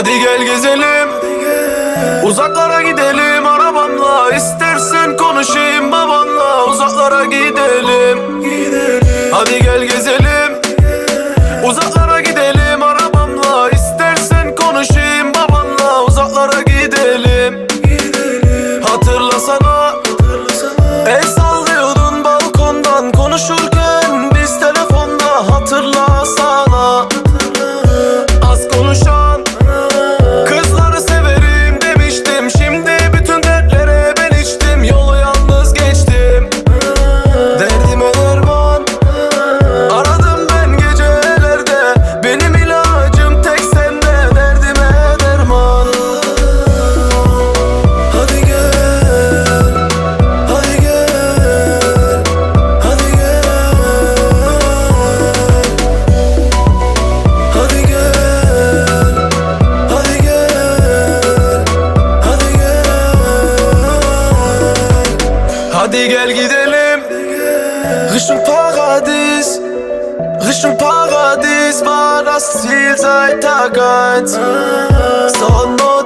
Hadi gel gezelim. Uzaklara gidelim. Arabamla İstersen konuşayım babanla. Uzaklara gidelim. Hadi gel gezelim. Uzaklara gidelim. Arabamla İstersen konuşayım babanla. Uzaklara gidelim. Hatırlasana. El sallıyordun balkondan Konuşurken. Biz telefonda Hatırlasana Hadi gel gidelim. Richtung Paradies Richtung Paradies war das Ziel seit Tag 1 Sonne